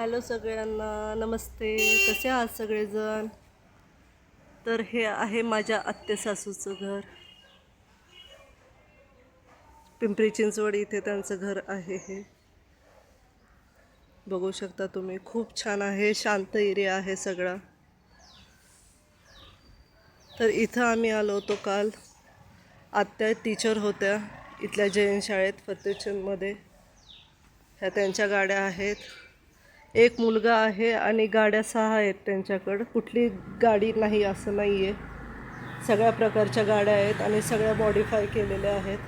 Hello सगळ्यांना नमस्ते. कसे आहात सगळेजण? तर हे आहे माझ्या आत्ते सासूचं घर. पिंपरी चिंचवड इथे त्यांचं घर आहे हे. बघू शकता तुम्ही खूप छान आहे शांत एरिया आहे सगळा. तर इथं आम्ही आलो होतो काल. आत्या टीचर होत्या इथल्या जैन शाळेत फतेचंदमध्ये ह्या त्यांच्या गाड्या आहेत. एक मुलगा आहे आणि गाड्या सहा आहेत त्यांच्याकडं. कुठली गाडी नाही असं नाही आहे सगळ्या प्रकारच्या गाड्या आहेत आणि सगळ्या मॉडीफाय केलेल्या आहेत.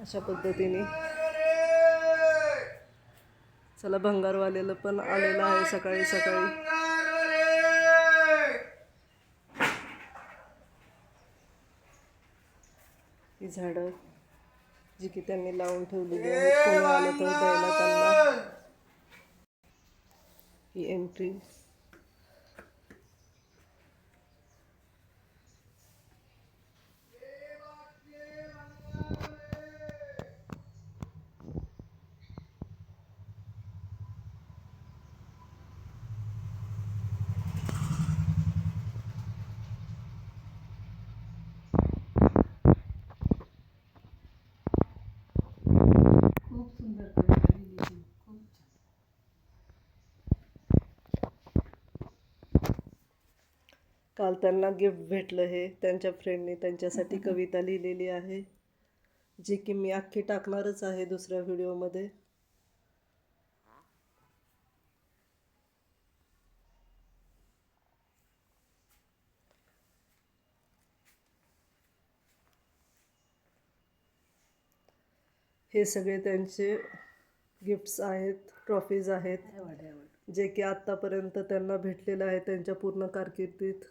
अशा पद्धतीने. चला भंगारवालेलं पण आलेलं आहे सकाळी सकाळी. ही झाडं जी की त्यांनी लावून ठेवलेली आहेत कोणी आलं तर द्यायला त्यांना. ही एंट्री खूप सुंदर कविता लिहिली ती. खूप छान. काल त्यांना गिफ्ट भेटलं हे. त्यांच्या फ्रेंडने त्यांच्यासाठी कविता लिहिलेली आहे जी की मी अख्खी टाकणारच आहे दुसऱ्या व्हिडिओमध्ये हे सगळे त्यांचे गिफ्ट्स आहेत ट्रॉफीज आहेत. जे की आत्तापर्यंत त्यांना भेटलेलं आहे त्यांच्या पूर्ण कारकिर्दीत.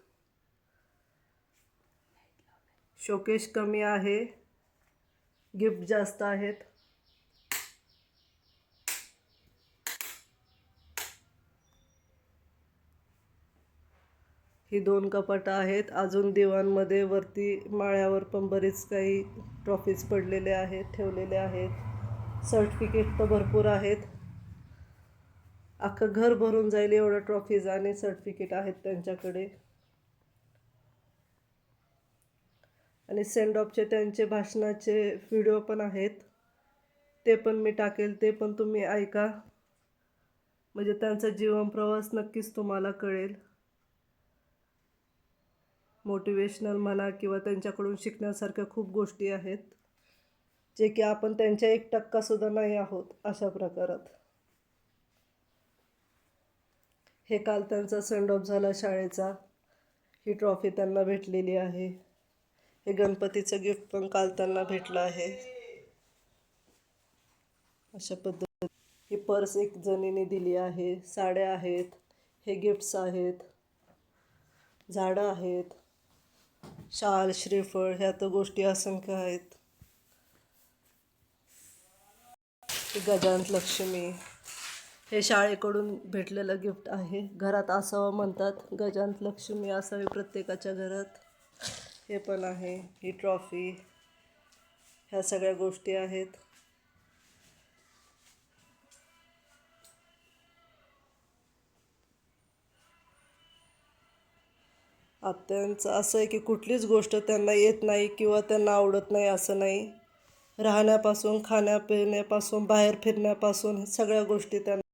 शोकेश कमी आहे. गिफ्ट जास्त आहेत. ही दोन कपाटं आहेत. अजून दिवाणमध्ये वरती माळ्यावर पण बरेच काही ट्रॉफीज पडलेले आहेत ठेवलेले आहेत. सर्टिफिकेट तर भरपूर आहेत. अख्खं घर भरून जाईल एवढं ट्रॉफीज आणि सर्टिफिकेट आहेत त्यांच्याकडे. आणि सेंड ऑफचे त्यांचे भाषणाचे व्हिडिओ पण आहेत. ते पण मी टाकेल ते पण तुम्ही ऐका. म्हणजे त्यांचा जीवन प्रवास नक्कीच तुम्हाला कळेल. मोटिवेशनल म्हणा किंवा त्यांच्याकडून शिकण्यासारख्या खूप गोष्टी आहेत जे की आपण त्यांच्या एक टक्कासुद्धा नाही आहोत अशा प्रकारात. हे काल त्यांचा सेंड ऑफ झाला शाळेचा. ही ट्रॉफी त्यांना भेटलेली आहे. हे गणपतीचं गिफ्ट पण काल त्यांना भेटलं आहे. अशा पद्धत ही पर्स एक जणीने दिली आहे. साड्या आहेत. हे गिफ्ट्स आहेत. झाडं आहेत. शाल श्रीफळ ह्या तर गोष्टी असंख्य आहेत. ही गजांत लक्ष्मी. हे शाळेकडून भेटलेलं गिफ्ट आहे. घरात असावं म्हणतात गजांत लक्ष्मी असावी प्रत्येकाच्या घरात. हे पण आहे ही ट्रॉफी ह्या सगळ्या गोष्टी आहेत. आत्यांचं असं आहे की कुठलीच गोष्ट त्यांना येत नाही किंवा त्यांना आवडत नाही असं नाही. राहण्यापासून खाण्यापिण्यापासून बाहेर फिरण्यापासून सगळ्या गोष्टी त्यांना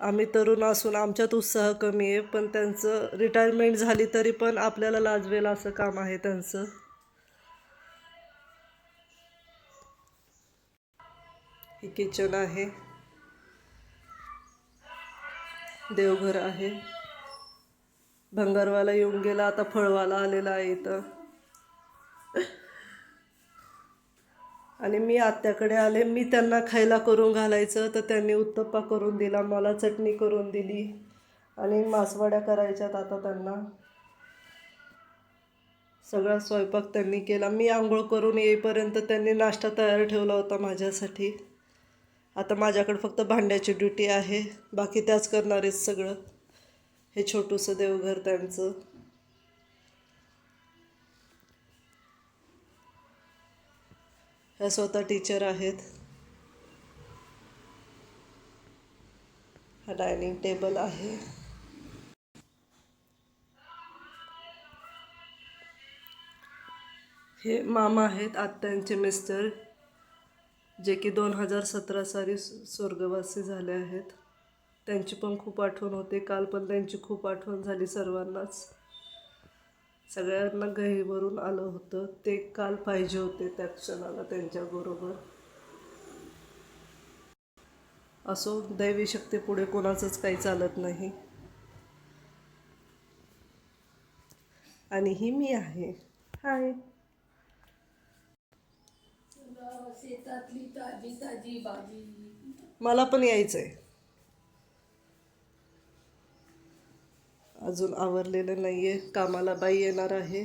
आम्ही तरुण असून आमच्यात उत्साह कमी आहे पण त्यांचं रिटायरमेंट झाली तरी पण आपल्याला लाजवेल असं काम आहे त्यांचं. हे किचन आहे. देवघर आहे. भंगारवाला येऊन गेला आता फळवाला आलेला आहे इथं. आणि मी आत्याकडे आले. मी त्यांना खायला करून घालायचं तर त्यांनी उत्तप्पा करून दिला मला चटणी करून दिली. आणि मासवड्या करायच्यात आता त्यांना. सगळा स्वयंपाक त्यांनी केला. मी आंघोळ करून येईपर्यंत त्यांनी नाश्ता तयार ठेवला होता माझ्यासाठी. आता माझ्याकडे फक्त भांड्याची ड्युटी आहे. बाकी त्याच करणार आहेत सगळं. हे छोटूसं देवघर त्यांचं. ह्या स्वतः टीचर आहेत. हा डायनिंग टेबल आहे. हे मामा आहेत आत्यांचे मिस्टर जे की दोन हजार सतरा साली स्वर्गवासी झाले आहेत. त्यांची पण खूप आठवण होते. काल पण त्यांची खूप आठवण झाली सर्वांनाच. सगळ्यांना गहीवरून आलं होतं. ते काल पाहिजे होते त्या क्षणाला त्यांच्याबरोबर असो दैवी शक्ती पुढे कोणाचंच काही चालत नाही. आणि ही मी आहे. हाय. मला पण यायचं आहे अजून आवरलेलं नाही आहे कामाला बाई येणार आहे.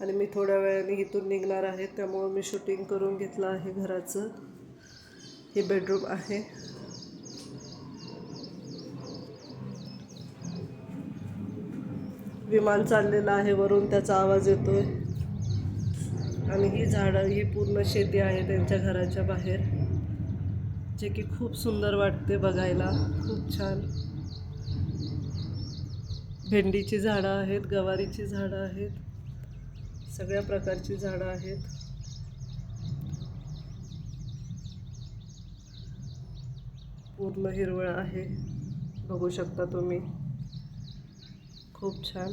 आणि मी थोड्या वेळाने इथून निघणार आहे. त्यामुळं मी शूटिंग करून घेतलं आहे घराचं. हे बेडरूम आहे. विमान चाललेलं आहे. वरून त्याचा आवाज येतोय. आणि ही झाडं ही पूर्ण शेती आहे त्यांच्या घराच्या बाहेर. जे की खूप सुंदर वाटते बघायला. खूप छान. भेंडीची झाडं आहेत गवारीची झाडं आहेत सगळ्या प्रकारची झाडं आहेत. पूर्ण हिरवळ आहे. बघू शकता तुम्ही. खूप छान.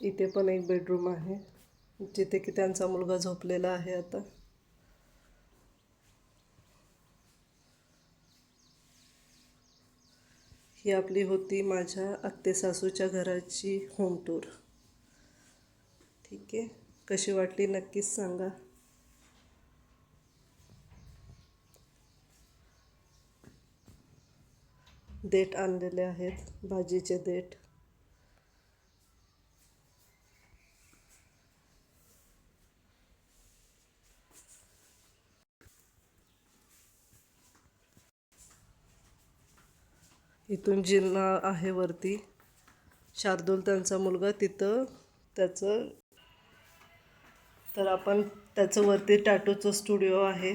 इथे पण एक बेडरूम आहे. जिथे की त्यांचा मुलगा झोपलेला आहे आता. ही आपली होती माझ्या आत्ते सासूच्या घराची होम टूर ठीक आहे. कशी वाटली नक्कीच सांगा. देठ आणलेले आहेत. भाजीचे देठ. इथून जिल्हा आहे वरती. शार्दूल त्यांचा मुलगा तिथं. त्याचं तर आपण त्याचं वरती टॅटूचं स्टुडिओ आहे.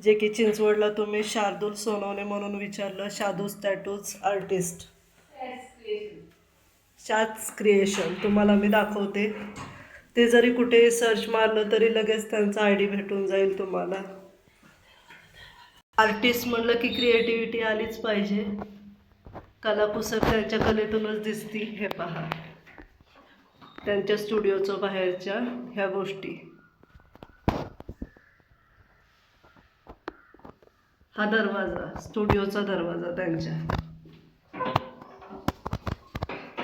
जे की चिंचवडला तुम्ही शार्दूल सोनवणे म्हणून विचारलं शादूज टॅटूज आर्टिस्ट शाच क्रिएशन तुम्हाला मी दाखवते. ते जरी कुठे सर्च मारलं तरी लगेच त्यांचा आय डी भेटून जाईल तुम्हाला. आर्टिस्ट म्हणलं की क्रिएटिव्हिटी आलीच पाहिजे. कलाकुसर त्यांच्या कलेतूनच दिसती हे पहा. त्यांच्या स्टुडिओचं बाहेरच्या ह्या गोष्टी. हा दरवाजा स्टुडिओचा दरवाजा त्यांच्या.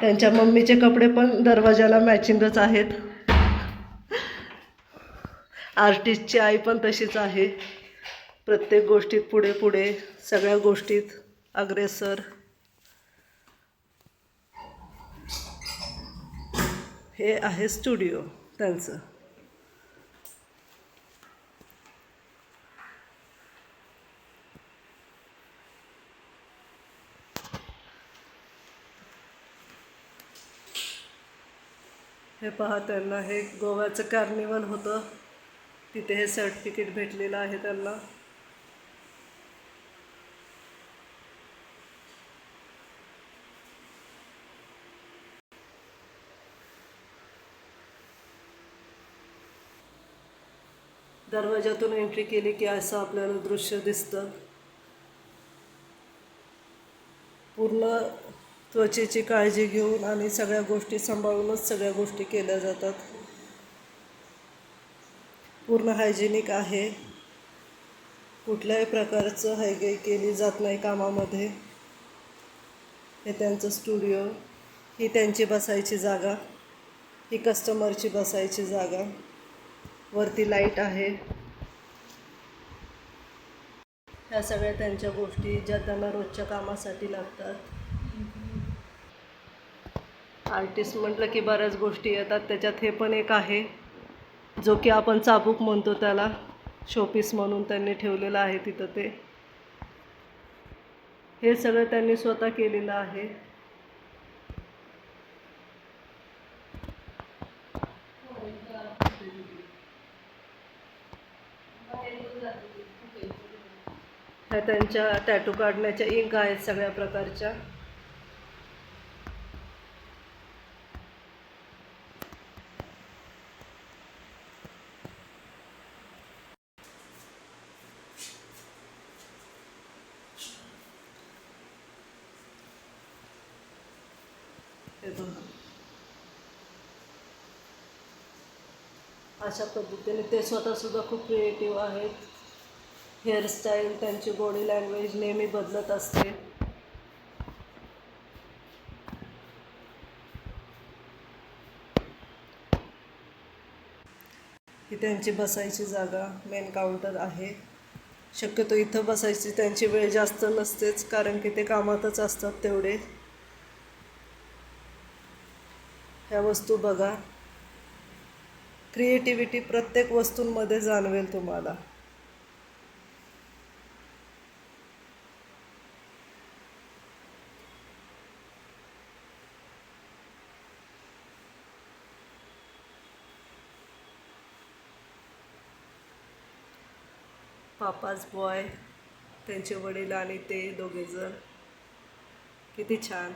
त्यांच्या मम्मीचे कपडे पण दरवाजाला मॅचिंगच आहेत. आर्टिस्टची आई पण तशीच आहे. प्रत्येक गोष्टीत पुढे पुढे सगळ्या गोष्टीत अग्रेसर. हे आहे स्टुडिओ त्यांचं. हे पहा त्यांना हे गोव्याचं कार्निवल होतं. तिथे हे सर्टिफिकेट भेटलेलं आहे त्यांना. दरवाजातून एंट्री केली की असं आपल्याला दृश्य दिसतं. पूर्ण त्वचेची काळजी घेऊन आणि सगळ्या गोष्टी सांभाळूनच सगळ्या गोष्टी केल्या जातात. पूर्ण हायजेनिक आहे. कुठल्याही प्रकारचं हायगाई केली जात नाही कामामध्ये. हे त्यांचं स्टुडिओ ही त्यांची बसायची जागा. ही कस्टमरची बसायची जागा. वरती लाइट आहे. ह्या सगळ्या त्यांच्या गोष्टी ज्या त्यांना रोजच्या कामासाठी लागतात. आर्टिस्ट म्हटलं की बऱ्याच गोष्टी येतात. त्याच्यात हे पण एक आहे. जो की आपण चाबूक म्हणतो त्याला. शोपीस म्हणून त्यांनी ठेवलेलं आहे तिथं ते. हे सगळं त्यांनी स्वतः केलेलं आहे. ह्या त्यांच्या टॅटू काढण्याच्या इंक आहेत सगळ्या प्रकारच्या. अशा पद्धतीने ते स्वतः सुद्धा खूप क्रिएटिव्ह आहेत. हेअरस्टाईल त्यांची बॉडी लँग्वेज नेहमी बदलत असते. ही त्यांची बसायची जागा मेन काउंटर आहे. शक्यतो इथं बसायची त्यांची वेळ जास्त नसतेच कारण की ते कामातच असतात तेवढे. ह्या वस्तू बघा. क्रिएटिव्हिटी प्रत्येक वस्तूंमध्ये जाणवेल तुम्हाला. पापाज बॉय त्यांचे वडील आणि ते दोघेजण किती छान.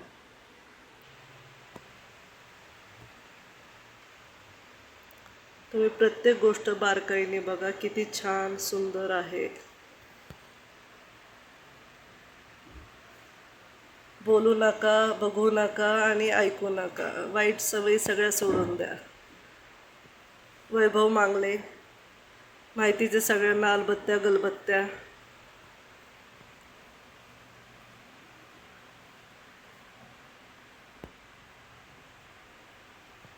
तुम्ही प्रत्येक गोष्ट बारकाईने बघा किती छान सुंदर आहे. बोलू नका बघू नका आणि ऐकू नका. वाईट सवयी सगळ्या सोडून द्या. वैभव मांगले. माहितीचे सगळ्या मालबत्त्या गलबत्त्या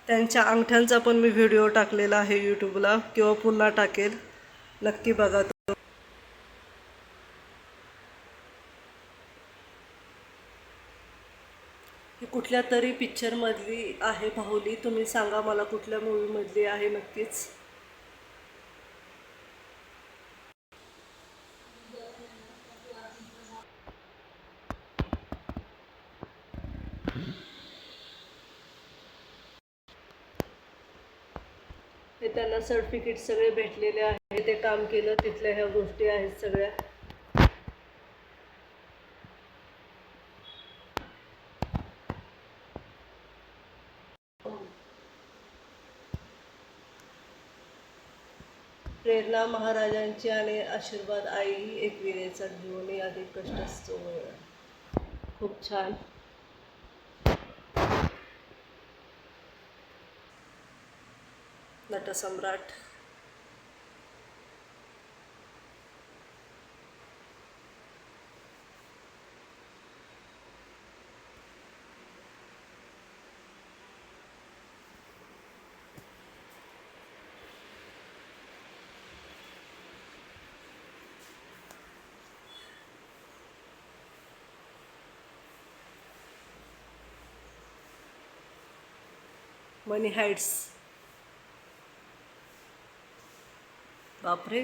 त्यांच्या अंगठ्यांचा पण मी व्हिडिओ टाकलेला आहे यूट्यूबला किंवा पुन्हा टाकेल. नक्की बघा तो. कुठल्या तरी पिक्चरमधली आहे बाहुली तुम्ही सांगा मला कुठल्या मूवीमधली आहे नक्कीच हे त्यांना सर्टिफिकेट सगळे भेटलेले आहे ते काम केलं तिथल्या ह्या गोष्टी आहेत सगळ्या. प्रेरणा महाराजांची आणि आशीर्वाद आई एक विरेचा घेऊन अधिक कष्ट असतो खूप छान. नटसम्राट मनी हाइट्स. बापरे.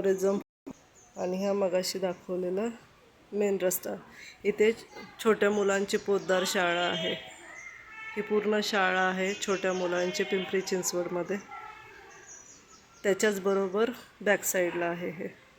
परत जाऊन आणि ह्या मगाशी दाखवलेला मेन रस्ता. इथे छोट्या मुलांची पोद्दार शाळा आहे. ही पूर्ण शाळा आहे छोट्या मुलांची पिंपरी चिंचवडमध्ये. त्याच्याच बरोबर बॅक साईडला आहे हे.